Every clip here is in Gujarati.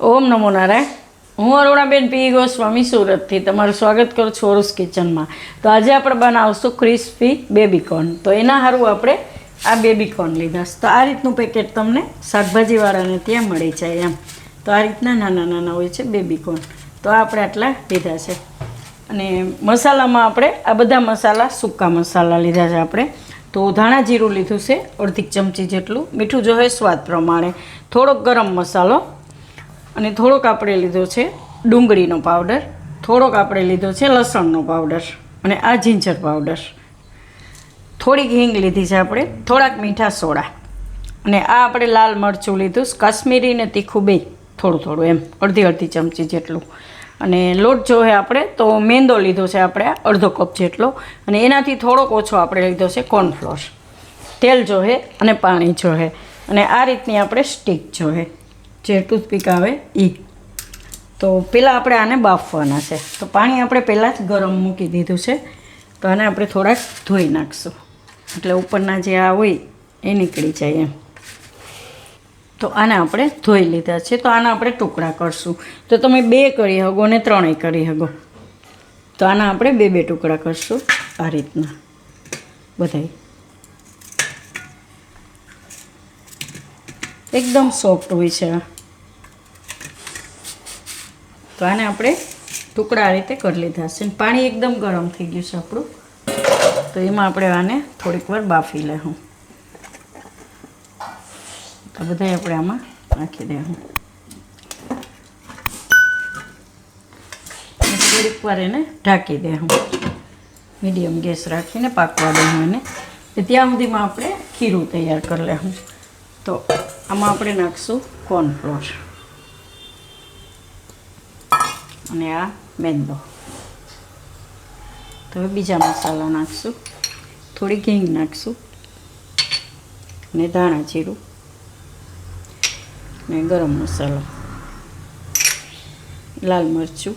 ઓમ નમો નારાયણ. હું અરુણાબેન પી. ગોસ્વામી, સુરતથી તમારું સ્વાગત કરું છું ઓરસ કિચનમાં. તો આજે આપણે બનાવશું ક્રિસ્પી બેબીકોર્ન. તો એના સારું આપણે આ બેબીકોર્ન લીધા તો આ રીતનું પેકેટ તમને શાકભાજીવાળાને ત્યાં મળી જાય એમ. તો આ રીતના નાના નાના હોય છે બેબીકોર્ન. તો આપણે આટલા લીધા છે. અને મસાલામાં આપણે આ બધા મસાલા, સૂકા મસાલા લીધા છે આપણે. તો ધાણા જીરું લીધું છે, અડધી ચમચી જેટલું. મીઠું જોઈએ સ્વાદ પ્રમાણે. થોડોક ગરમ મસાલો અને થોડોક આપણે લીધો છે ડુંગળીનો પાવડર, થોડોક આપણે લીધો છે લસણનો પાવડર અને આ જીંજર પાવડર. થોડીક હિંગ લીધી છે આપણે, થોડાક મીઠા સોડા. અને આ આપણે લાલ મરચું લીધું, કાશ્મીરી ને તીખું બે, થોડું થોડું એમ, અડધી અડધી ચમચી જેટલું. અને લોટ જો આપણે, તો મેંદો લીધો છે આપણે અડધો કપ જેટલો. અને એનાથી થોડોક ઓછો આપણે લીધો છે કોર્નફ્લોર. તેલ જોહે અને પાણી જોહે અને આ રીતની આપણે સ્ટીક જોહે જે ટૂથપીક આવે એ તો પહેલાં આપણે આને બાફવાના છે. તો પાણી આપણે પહેલાં જ ગરમ મૂકી દીધું છે. તો આને આપણે થોડાક ધોઈ નાખશું. એટલે ઉપરના જે આ હોય એ નીકળી જાય એમ. તો આને આપણે ધોઈ લીધા છે. તો આના આપણે ટુકડા કરશું. તો તમે બે કરી શકો ને ત્રણેય કરી શકો તો આના આપણે બે બે ટુકડા કરશું આ રીતના. બધાય. એકદમ સોફ્ટ હોય છે આ. આને આપણે ટુકડા રીતે કરી લીધા છે. પાણી એકદમ ગરમ થઈ ગયું છે આપણું. તો એમાં આપણે આને થોડીક વાર બાફી લેવું આ બધા આપણે આમાં નાખી દેવું થોડીક વાર એને ઢાંકી દેવું મીડિયમ ગેસ રાખીને પાકવા દેવું એને. ત્યાં સુધીમાં આપણે ખીરું તૈયાર કરી લેવું તો આમાં આપણે નાખશું કોર્નફ્લોર. અને આ મેંદો તો હવે બીજા મસાલા નાખશું થોડી ઘીંગ નાખશું ને ધાણા જીરું ને ગરમ મસાલો લાલ મરચું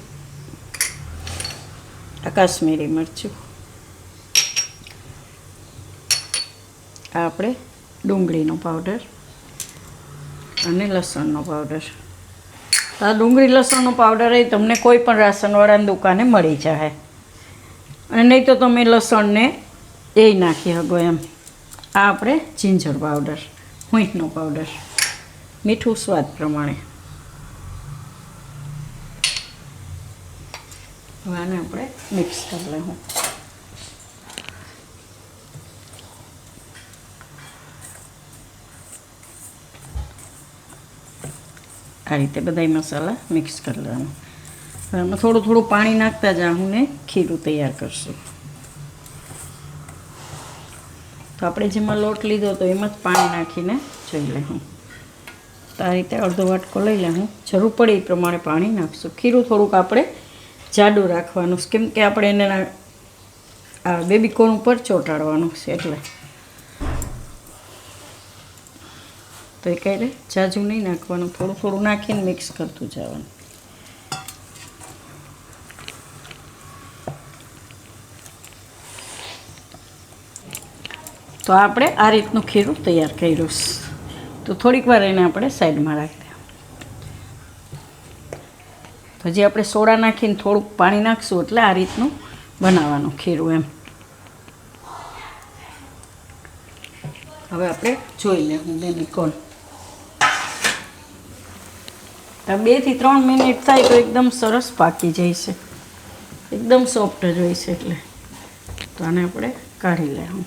આ કાશ્મીરી મરચું આ આપણે ડુંગળીનો પાવડર અને લસણનો પાવડર આ ડુંગળી લસણનો પાવડર એ તમને કોઈ પણ રાશનવાળાની દુકાને મળી જાય અને નહીં તો તમે લસણને એ નાખી શકો એમ. આ આપણે જીંજર પાવડર હુંઠનો પાવડર મીઠું સ્વાદ પ્રમાણે. હવે આને આપણે મિક્સ કરી લેવું આ રીતે બધાય મસાલા મિક્સ કરી લેવાનું. આમાં થોડું થોડું પાણી નાખતા જ હું ને ખીરું તૈયાર કરશું. તો આપણે જેમાં લોટ લીધો તો એમાં જ પાણી નાખીને જોઈ લઉં તો આ રીતે અડધો વાટકો લઈ લઉં જરૂર પડે એ પ્રમાણે પાણી નાખશું. ખીરું થોડુંક આપણે જાડું રાખવાનું કેમ કે આપણે એને, આ બેબી કોણ ઉપર ચોંટાડવાનું છે એટલે. તો એ કહે જાજુ નહીં નાખવાનું, થોડું થોડું નાખીને મિક્સ કરતું જવાનું. તો આપણે આ રીતનું ખીરું તૈયાર કર્યું તો થોડીક વાર એને આપણે સાઈડમાં રાખી તો હજી આપણે સોડા નાખીને થોડુંક પાણી નાખશું એટલે આ રીતનું બનાવવાનું ખીરું એમ. હવે આપણે જોઈ લેવું બેબીકોર્ન આ બેથી ત્રણ મિનિટ થાય તો એકદમ સરસ પાકી જાય છે. એકદમ સોફ્ટ જ હોય છે એટલે. તો આને આપણે કાઢી લેવું.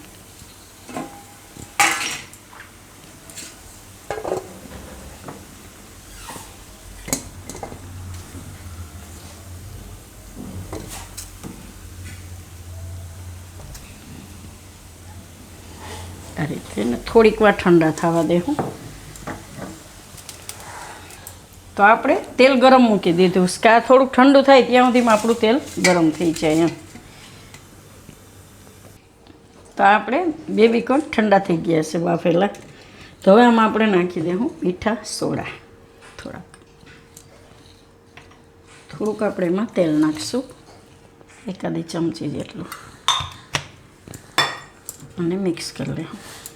આ રીતે થોડીક વાર ઠંડા થવા દેવું. તો આપણે તેલ ગરમ મૂકી દીધું. કા થોડુંક ઠંડુ થાય ત્યાં સુધીમાં આપણું તેલ ગરમ થઈ જાય એમ. તો આપણે બેબી કોર્ન ઠંડા થઈ ગયા છે બાફેલા. તો હવે આમાં આપણે નાખી દઉં મીઠા સોડા થોડાક. થોડુંક આપણે એમાં તેલ નાખીશું. એકાદી ચમચી જેટલું. અને મિક્સ કરી લેવું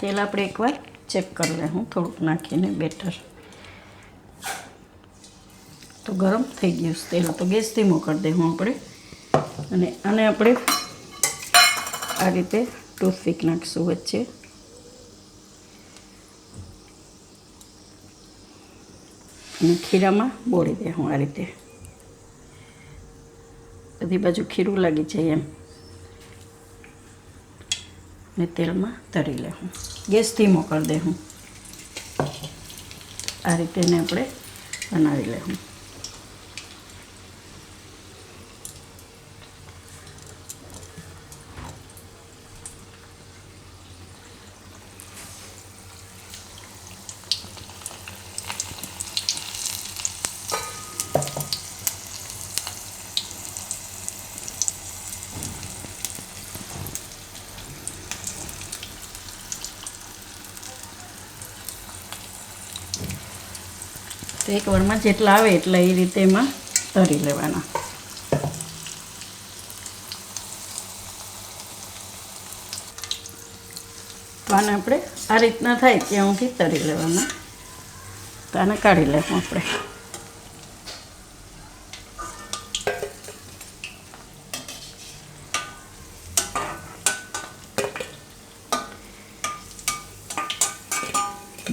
તેલ આપણે એકવાર ચેક કરી લે થોડુંક નાખીને બેટર. તો ગરમ થઈ ગયું છે તેલ. તો ગેસ ધીમો કરી દે આપણે. અને આને આપણે આ રીતે ટૂથપીક નાખીશું વચ્ચે. અને ખીરામાં બોળી દે આ રીતે. બધી બાજુ ખીરું લાગી જાય એમ. ને તેલમાં તરી લે હું ગેસ ધીમો કરી દે હું આ રીતે આપણે બનાવી લે એક વારમાં જેટલા આવે એટલા એ રીતે એમાં તરી લેવાના. તો આને આપણે આ રીતના થાય ત્યાં સુધી તરી લેવાના. તો આને કાઢી લેવું આપણે.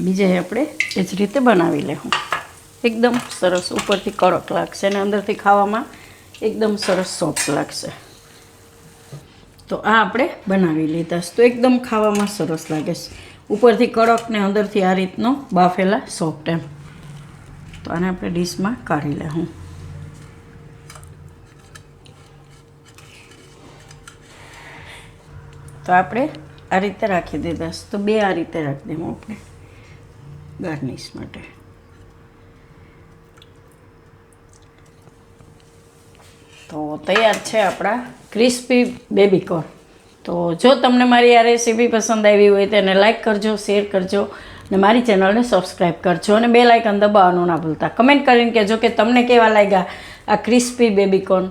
બીજે આપણે એ જ રીતે બનાવી લેવું એકદમ સરસ ઉપરથી કડક લાગશે અને અંદરથી ખાવામાં એકદમ સરસ સોફ્ટ લાગશે. તો આ આપણે બનાવી લીધા તો એકદમ ખાવામાં સરસ લાગે છે. ઉપરથી કડક ને અંદરથી આ રીતનો બાફેલા સોફ્ટ એમ. તો આને આપણે ડીશમાં કાઢી લઉં તો આપણે આ રીતે રાખી દીધા તો બે આ રીતે રાખી દેવું આપણે ગાર્નિશ માટે. તો તૈયાર છે આપણા ક્રિસ્પી બેબી કોર્ન તો જો તમને મારી આ રેસીપી પસંદ આવી હોય તેને લાઇક કરજો, શેર કરજો અને મારી ચેનલને સબસ્ક્રાઈબ કરજો અને બે લાઇકન દબાવવાનું ના ભૂલતા. કમેન્ટ કરીને કહેજો કે તમને કેવા લાગ્યા આ ક્રિસ્પી બેબી કોર્ન